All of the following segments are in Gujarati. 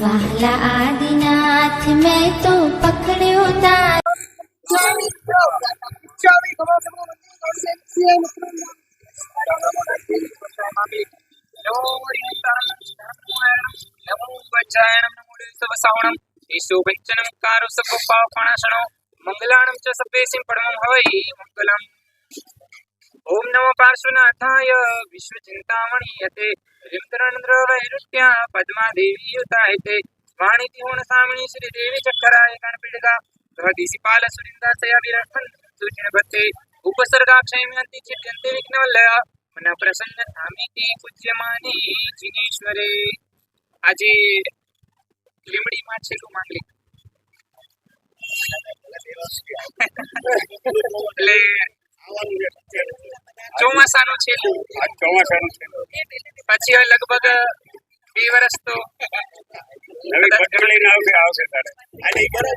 વહાલા આદિનાથ મેં તો પકડ્યો તાર. ઈશુભંચનમ કારો સકો પાવપણાશણો મંગલાણમ ચ હવૈ મંગલમ. ઓમ નમો પાર્શ્વનાથાય. વિશ્વચિંતામણીયતે રિમતરણદ્ર વૈરુત્યા યુતાય તે. વાણીતિ હુણ સામણી શ્રી દેવી ચક્કરાય ગણપીડગા ગહદીસિપાલ સુરિંદાસયા વિરહન સૂચન ભક્તે. ઉપસર્ગાક્ષયમ્યંતિ ચિત્યંતે વિઘ્નવલ્લય મન પ્રસન્ન ધામિતિ પૂજ્યમાની જિનેશ્વરે. આજે લીમડીમાં છેલ્લું માંગલિક એટલે ચોમાસાનું છે. પછી હવે લગભગ બે વર્ષ તો હવે બદલીને આવશે આવશે તારે.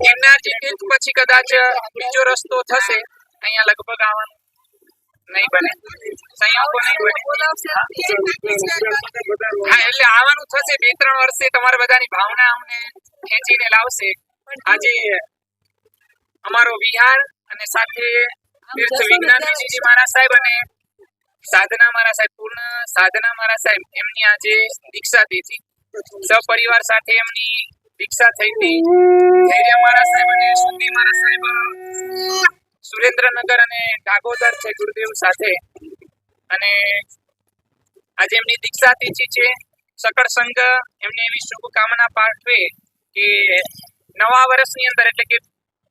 ગિરનારજી તીર્થ પછી કદાચ બીજો રસ્તો થશે. અહીંયા લગભગ આવવાનું નહીં બને. સંયોગો નહીં બને. હા એટલે આવવાનું થશે બે ત્રણ વર્ષે. તમારા બધાની ભાવના અમને ખેંચીને લાવશે. આજે અમારો વિહાર અને સાથે તીર્થ વિજ્ઞાનજી મારા સાહેબ અને સાધના મારા સાહેબ, પૂર્ણ સાધના મારા સાહેબ, એમની આજે દીક્ષા થઈ હતી. સપરિવાર સાથે એમની દીક્ષા થઈ હતી. ધૈર્ય મારા સાહેબ અને સુધી મારા સાહેબ સુરેન્દ્રનગર અને ડાગોદર છે ગુરુદેવ સાથે. અને આજે એમની દીક્ષા તિથિ છે. સકળ સંઘ એમને એવી શુભકામના પાઠવે કે નવા વર્ષની અંદર, એટલે કે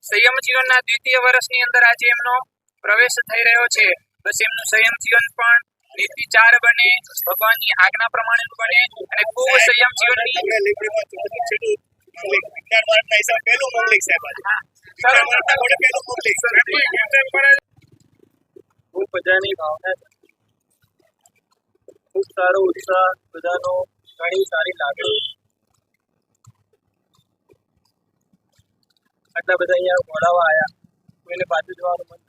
સંયમ જીવનના દ્વિતીય વર્ષની અંદર આજે એમનો પ્રવેશ થઈ રહ્યો છે. બસ એમનું સંયમ જીવન પણ નિર્વિચાર બને ભગવાનની આજ્ઞા પ્રમાણે બને અને ખૂબ સંયમ જીવનની. ખૂબ બધાની ભાવના છે. ખૂબ સારો ઉત્સાહ બધાનો ઘણી સારી લાગણી. આટલા બધા અહીંયા ઘોડાવા આવ્યા કોઈને પાછું જવાનું મન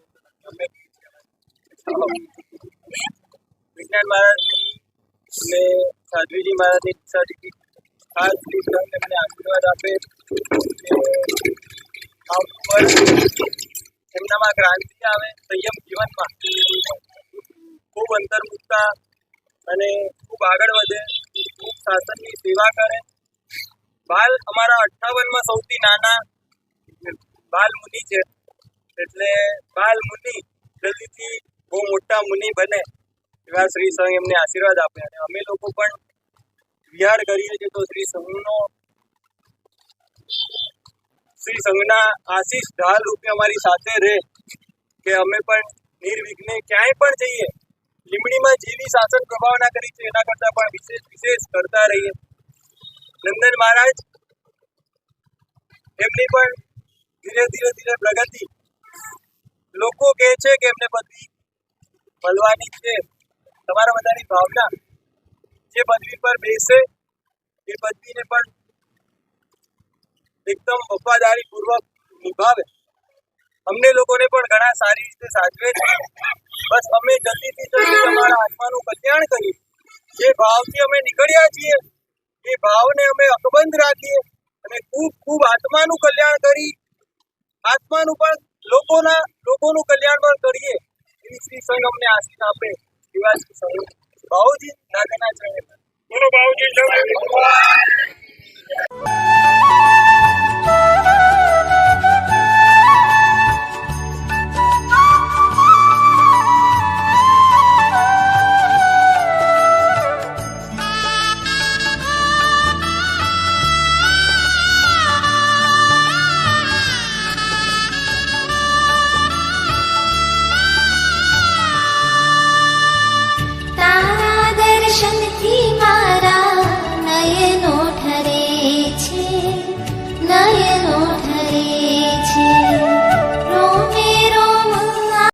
ગમે વિજ્ઞાન મહારાજની અને સાધ્વીજી મહારાજની હતી ખાસ સંત એમને આશીર્વાદ આપે આ ઉપર એમનામાં ક્રાંતિ આવે, સંયમ જીવનમાં. ખૂબ અંતર અંતર્મુખતા અને ખૂબ આગળ વધે, ખૂબ શાસનની સેવા કરે. બાલ અમારા અઠ્ઠાવનમાં સૌથી નાના બાલ મુનિ છે. એટલે બાલ મુનિ જલ્દીથી મોટા મુનિ બને એવા શ્રી સંઘ એમને આશીર્વાદ આપે અને અમે લોકો પણ વિહાર કરીએ છીએ તો શ્રી સંઘનો શ્રી સંઘના આશીષ ઢાલ રૂપે અમારી સાથે રહે કે અમે પણ નિર્વિઘ્ને ક્યાંય પણ જઈએ, લીમડીમાં જેવી શાસન પ્રભાવના કરી છે, એના કરતાં પણ વિશેષ વિશેષ કરતા રહીએ. નંદન મહારાજ એમની પણ ધીરે ધીરે ધીરે પ્રગતિ લોકો કહે છે કે એમને પદવી મળવાની છે. તમારા બધાની ભાવના જે પદવી પર બેસે, એ પદવીને પણ એકદમ વફાદારી પૂર્વક નિભાવે. અમને લોકોને પણ ઘણા સારી રીતે સાચવે છે. બસ અમે જલ્દીથી જલ્દી અમારા આત્માનું કલ્યાણ કરીએ. જે ભાવથી અમે નીકળ્યા છીએ, એ ભાવને અમે અકબંધ રાખીએ અને ખૂબ ખૂબ આત્માનું કલ્યાણ કરી, આત્માનું પણ લોકોના, લોકોનું કલ્યાણ પણ કરીએ. એવી શ્રી સ્વયં અમને આશીષ આપે એવા શ્રી સ્વયં ભાવજી નાગના ચરણે બોલો ભાવજી જય